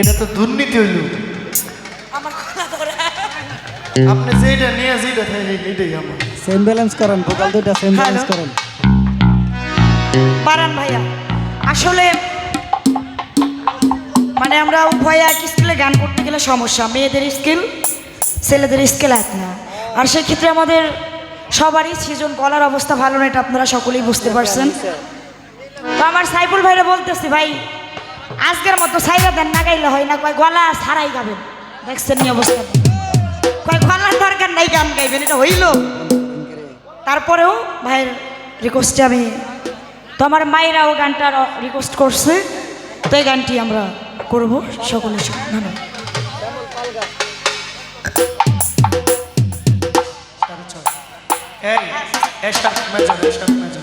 এটা তো দুর্নীতি হইল। আমার কথা ধরে। আপনি যেটা নিয়ে যেটা থাকে এটাই আমার। সেম ব্যালেন্স করেন ভোকাল দুইটা সেম ব্যালেন্স করেন। বারান ভাইয়া আসলে মানে আমরা উভয় এক স্কেলে গান করতে গেলে সমস্যা। মেয়েদের স্কিল ছেলেদের স্কেল এক না। আর সেক্ষেত্রে আমাদের সবারই সেজন গলার অবস্থা ভালো না এটা আপনারা সকলেই বুঝতে পারছেন। তো আমার সাইফুল ভাইরা বলতেছি ভাই আজকের মতো সাইরা দেন না, গাইলে হয় না। কয় গলা ছাড়াই গাবেন। দেখছেন নি অবস্থা? কয় গলার দরকার নাই গান গাইবেন, এটা হইল। তারপরেও ভাইয়ের রিকোয়েস্টে আমি, তো আমার মায়েরাও গানটা রিকোয়েস্ট করছে, তো এই গানটি আমরা করব সকলের সঙ্গে ধন্যবাদ। এই শার্ট মেজর শার্ট মেজর।